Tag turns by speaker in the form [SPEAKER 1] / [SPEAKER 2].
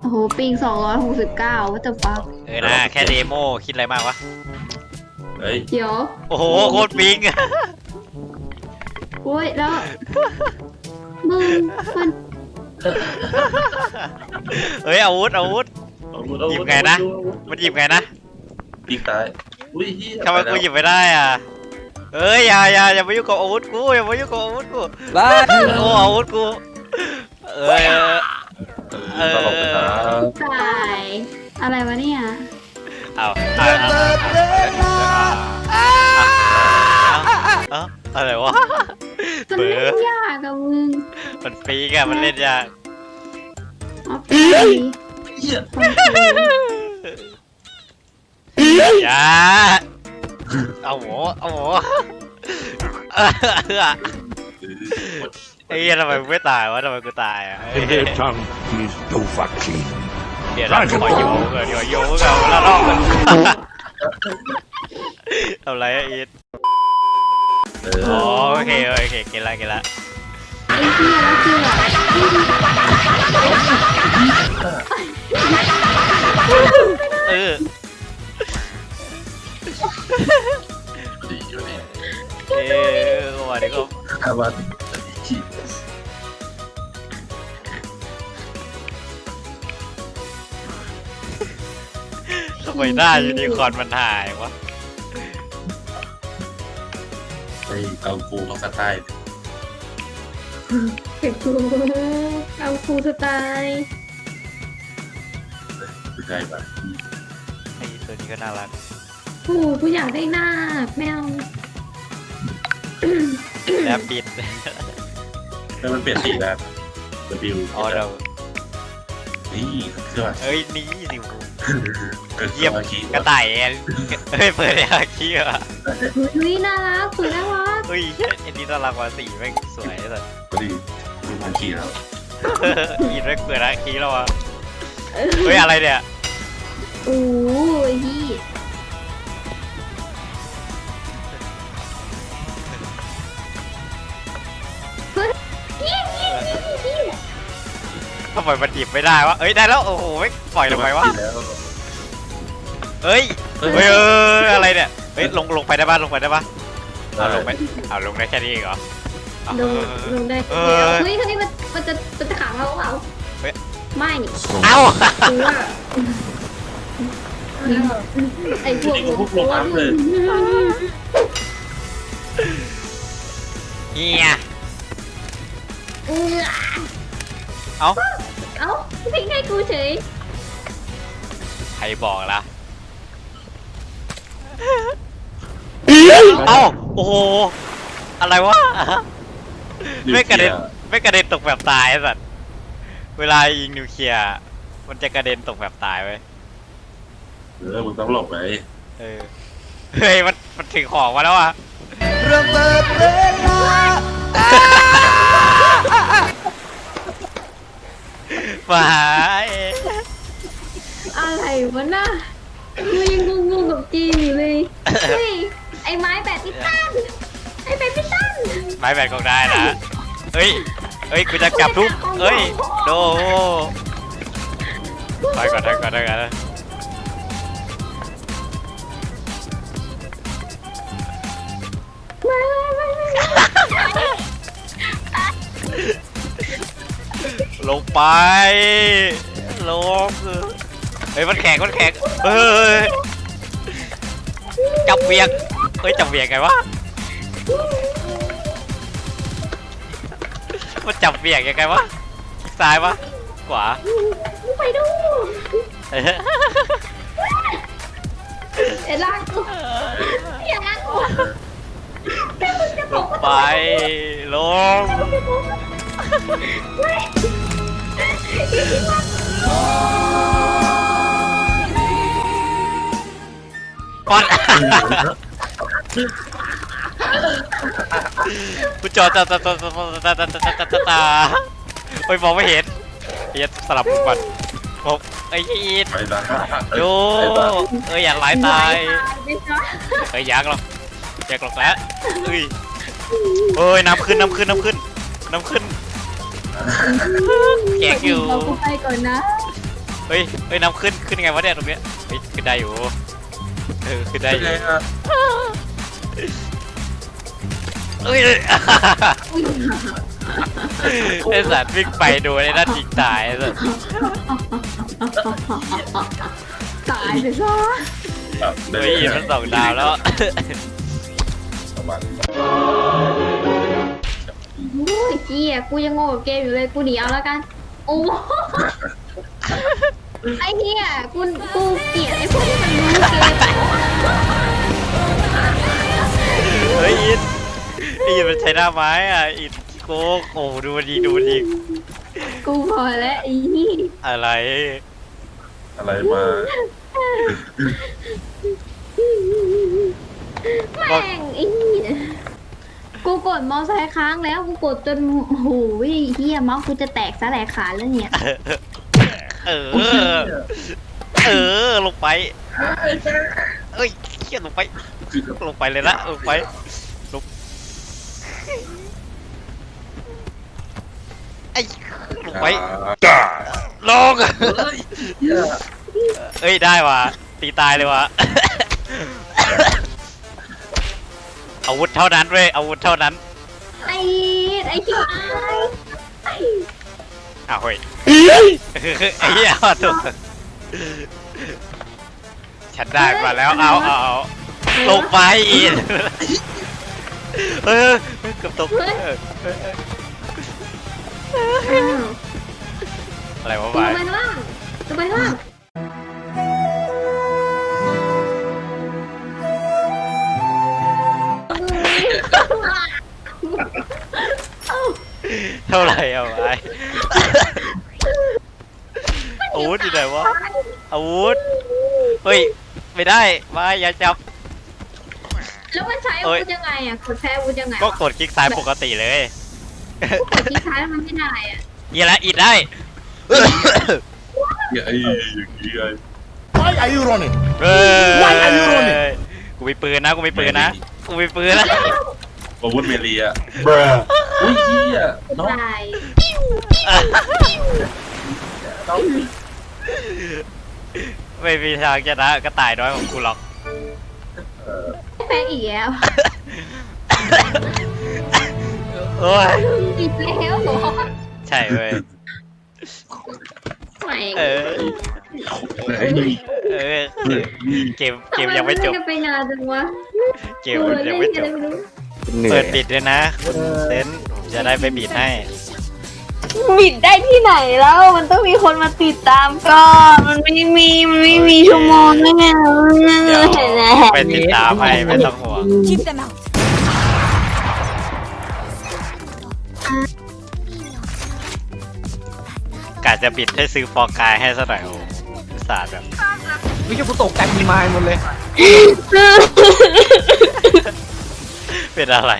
[SPEAKER 1] โอ้โหปิงสองร้อยหกสิบเก้าวัตถุฟัก
[SPEAKER 2] เออนะแค่เดโมคิดอะไรมากวะ
[SPEAKER 3] เฮ้ย
[SPEAKER 1] เดี๋ยว
[SPEAKER 2] โอ้โหโคตรปิง
[SPEAKER 1] โอ้ยแล้ว มึงมัน
[SPEAKER 2] เฮ้ยอาวุธอาวุธ
[SPEAKER 3] เอาวุธเอา
[SPEAKER 2] หยิ
[SPEAKER 3] วุ
[SPEAKER 2] บ
[SPEAKER 3] ธ
[SPEAKER 2] ไงนะ
[SPEAKER 3] เอาวุธ
[SPEAKER 2] มันหยิบไงนะ
[SPEAKER 3] ปีกตายอุ้ยเฮีย
[SPEAKER 2] ทำไมกูหยิบไม่ได้อะเอ้ยอย่าอย่าอย่ามายุ่งกับอาวุธกูอย่ามายุ่งกับอาวุธกู
[SPEAKER 4] บ้า
[SPEAKER 2] โอ้อาวุธกู เอ้ย
[SPEAKER 3] เออ ตลกไปนะ
[SPEAKER 1] ตายอะไรวะเนี่ย
[SPEAKER 2] เอาเอาเอาเอาอะไรวะ
[SPEAKER 1] มัน
[SPEAKER 2] เบอ
[SPEAKER 1] เล่น
[SPEAKER 2] ร์
[SPEAKER 1] ยากอะมึง
[SPEAKER 2] มันปีกอะมันเล่นยาก
[SPEAKER 1] อ๋อปี
[SPEAKER 3] เฮีย
[SPEAKER 1] คนคือ
[SPEAKER 2] อย่าเอาหมูเอาหมูเอ อไอ้เหี้ยทำไมมึงไม่ตายวะทำไมกูตายอะ
[SPEAKER 5] In their tongue is Dovahkiin.
[SPEAKER 2] เดี๋ยวเราขอโยงก่อนเดี๋ยวโยงก่อนแล้วรอบมันทำไรอะอีท
[SPEAKER 3] เอ
[SPEAKER 2] อ๋อ
[SPEAKER 3] อ
[SPEAKER 2] โอเคโอเคเก็ตละเก็ตละ
[SPEAKER 1] ไอ้เหี้ยแล้วคือแบบ
[SPEAKER 2] เออ
[SPEAKER 3] ดีอยู่นี่
[SPEAKER 2] เออวันนี้ก็
[SPEAKER 3] ถ้าว่าำ
[SPEAKER 2] ไมหน้ายูนิคอร์นมันหายวะ
[SPEAKER 3] ไอ้เอากูของสไตล์
[SPEAKER 1] เก็บกูเอาคูสไตล์
[SPEAKER 3] คือไงบ้าง
[SPEAKER 2] ไอ้ตัวนี้ก็น่ารัก
[SPEAKER 1] โอ้โหกูอยากได้หน้าแมว
[SPEAKER 2] แล้วปิด
[SPEAKER 3] แล้วมันเปลี่ยนสีได้จะบิว
[SPEAKER 2] อ๋อเรา
[SPEAKER 3] นี่เครื่อง
[SPEAKER 2] เอ้ยนี่สิว
[SPEAKER 3] เยี่
[SPEAKER 2] เยี่ยม
[SPEAKER 3] ขี้
[SPEAKER 2] กระต่ายเฮ้ยเปิดยาขี้อะ
[SPEAKER 1] เฮ้ยน่ารักสวยน่ารัก
[SPEAKER 2] เฮ้ยไอ้นี่น่ารักกว่าสีแม่งสวยเลย
[SPEAKER 3] พอดีดูมันขี้แล้ว
[SPEAKER 2] อีนแม่งเปิดยาขี้แล้วอะเฮ้ยอะไรเนี่ย
[SPEAKER 1] โอ้ยพี่
[SPEAKER 2] ทำไมมันหยิบไม่ได้วะเอ้ยได้แล้วโอ้โหไม่ ปล่อยลงไปวะ
[SPEAKER 3] แล้ว
[SPEAKER 2] เฮ้ยเฮ้ยเอออะไรเนี่ยเฮ้ยลงลงไปได้ป่ะลงไปได้ป่ะเอาลงไปเอาลงได้แค่นี้เองเหรอเอา
[SPEAKER 1] ลง
[SPEAKER 2] เออ
[SPEAKER 1] ลงได้
[SPEAKER 2] เอ
[SPEAKER 1] เดียว
[SPEAKER 2] อ
[SPEAKER 1] เฮ้ยเฮ้ยมันมันจะมันจะขังเราเปล่า
[SPEAKER 2] เฮ้ย
[SPEAKER 1] ไม่
[SPEAKER 2] เอ้า
[SPEAKER 1] คือว่าไอ้พวก
[SPEAKER 3] นี่ก็พวกลงน้ำเลย
[SPEAKER 2] เฮีย
[SPEAKER 1] เออ
[SPEAKER 2] เอ้า
[SPEAKER 1] เอ้าทิ้งให้กูเฉย
[SPEAKER 2] ใค รบอกล่ะเอ้าโอ้โห อะไรวะ ไม่กระเด็นไม่กระเด็นตกแบบตายไอ้สัตว์เวลายิงนิวเคลียร์มันจะกระเด็นตกแบบตายไว้ย
[SPEAKER 3] เออมึงต้องหลบไป
[SPEAKER 2] เออเฮ้ยมันมันถึงของมาแล้วอะ
[SPEAKER 4] ระเบิดเวลา
[SPEAKER 2] มาหาเอง
[SPEAKER 1] อะไรวะน่ะกูยังงงๆกับจีนอยู่เลยเฮ้ยไอ้ไม้แบบพิตันไอ้แบบพิตัน
[SPEAKER 2] ไม้แบตก็ได้นะเฮ้ยเฮ้ยกูจะกลับทุกเฮ้ยโดไปก่อนไปก่อนไปก่อน
[SPEAKER 1] ไม่ไม่ไม่ไม่
[SPEAKER 2] ลงไปลง เฮ้ยมันแข็งมันแข็งเฮ้ยจับเวียงเฮ้ยจับเวียงไงวะมันจับเวียงยังไงวะซ้ายวะขวา
[SPEAKER 1] ไปดูเอ็ลากกูอย่าลากกูแต่มึงจะบ
[SPEAKER 2] ล
[SPEAKER 1] อก
[SPEAKER 2] ง
[SPEAKER 1] ว่า
[SPEAKER 2] ปลงก่อนกูจอตาตาตาตาตาตาตาตาตาตาตาเฮ้ยมองไม่เห็นเฮียสลับมุมก่อนผมไอ้ยีด
[SPEAKER 3] ไปละ
[SPEAKER 2] โยเอ้ยอย่าไหลตายเฮ้ยอยากหรอกอยากหรอกแล้วเอ้ยเอ้ยน้ำขึ้นน้ำขึ้นน้ำขึ้นน้ำขึ้นแกงอยู่
[SPEAKER 1] เรากูไปก่อนนะ
[SPEAKER 2] เฮ้ยเฮ้ยน้ำขึ้นขึ้นไงวะเนี่ยตรงเนี้ยเฮ้ยขึ้นได้อยู่ เออขึ้นได้อยู่
[SPEAKER 3] ไงอะ
[SPEAKER 2] เอ้ย
[SPEAKER 1] อุ้ย
[SPEAKER 2] ไอสัตว์วิ่งไปโดนไอ้นั่นยิงตายไอ้สัตว์
[SPEAKER 1] ตายไปซะ
[SPEAKER 3] แบบได้
[SPEAKER 2] เฮ้ยอินมันสองดาวแล้ว
[SPEAKER 3] ประมาณ
[SPEAKER 1] โอ้ยเจี๊ยกูยังโง่กับเกมอยู่เลยกูหนีเอาแล้วกัน โอ้โห ไอ้เหี้ยกูกูเกลียดไอ้พวกที่มันรู้เกม
[SPEAKER 2] เฮ้ยอินอินมันใช้หน้าไม้อะอินโกงโอ้โหดูมันดีดูมันดี
[SPEAKER 1] กูพอแล้วไอ้นี่
[SPEAKER 2] อะไร
[SPEAKER 3] อะไรมา
[SPEAKER 1] แม่งไอ้นี่กูกดเมาส์ซ้ายค้างแล้วกูกดจนโอ้โหเฮียเมาส์กูจะแตกซะแหลกขาดแล้วเนี่ย
[SPEAKER 2] เออ เออ ลงไป เอ้ยเขี้ยลงไป ลงไปเลยละลงไปลงไอ้ลงไปลงเอ้ยได้ว่ะตีตายเลยว่ะอาวุธเท่านั้นเว้ยอาวุธเท่านั้น
[SPEAKER 1] ไอ้ไอ้ชิบไอ้
[SPEAKER 2] อ้าวเฮ้ยไอ้เหี้ยถูกฉันได้มาแล้วเอาเอาเอาลงไปอีกเออเกือบตกเออเออเออ
[SPEAKER 1] อ้าว
[SPEAKER 2] อะไรวะ
[SPEAKER 1] ล
[SPEAKER 2] วาง
[SPEAKER 1] ไปข้างล่างลงไปข้างล่างเอ้า
[SPEAKER 2] เท่าไหร่เอาไว้อาวุธอยู่ไหนวะอาวุธเฮ้ยไม่ได้มาอย่าจับ
[SPEAKER 1] แล้วมันใช้อาวุธยังไงอะกดใช้อาวุธยังไง
[SPEAKER 2] ก็กดคลิกซ้ายปกติเลย
[SPEAKER 1] กดที่ท้ายมันไม่ได้อะ
[SPEAKER 2] นี่แหละอีดได้
[SPEAKER 3] ไอ้อย่างนี้ไง
[SPEAKER 4] Why are you running?
[SPEAKER 2] เฮ้ย
[SPEAKER 4] Why are you running?
[SPEAKER 2] กูมีปืนนะกูมีปืนนะกูมีปืนนะ
[SPEAKER 3] อาวุธเมลีอะ
[SPEAKER 4] Bruh.
[SPEAKER 3] อุ้ยเฮียน้อง
[SPEAKER 1] ตาย
[SPEAKER 3] น้อง
[SPEAKER 2] ไม่มีทางชนะกระต่ายน้อยของกูหรอก
[SPEAKER 1] แพ้อีกแล้ว
[SPEAKER 2] โอ้ย
[SPEAKER 1] อีกแล้วเหรอ
[SPEAKER 2] ใช่เว้ย
[SPEAKER 1] ไม่
[SPEAKER 2] เออ
[SPEAKER 3] ไอ้นี่
[SPEAKER 2] เออ เกม เกมยังไม่จบ
[SPEAKER 1] ทำนเล่นกันไปนานจังวะ
[SPEAKER 2] เกมมันยังไม่จบ เปิดปิดด้วยนะเซนจะได้ไปปิดให้
[SPEAKER 6] บิดได้ที่ไหนแล้ว มันต้องมีคนมาติดตามก่อนมันไม่มีมันไม่มีชั่วโมงแน่
[SPEAKER 2] เดี๋ยว
[SPEAKER 6] เห็นไหม
[SPEAKER 2] ไปติดตามให้ไม่ต้องห่วง
[SPEAKER 7] Keep them out.
[SPEAKER 2] กะจะปิดให้ซื้อฟอร์กายให้ซะหน่อยโอ้อุตสาห์แบบ
[SPEAKER 4] วิจกูตกใจมีไม้หมดเลย
[SPEAKER 2] เป็นอะไร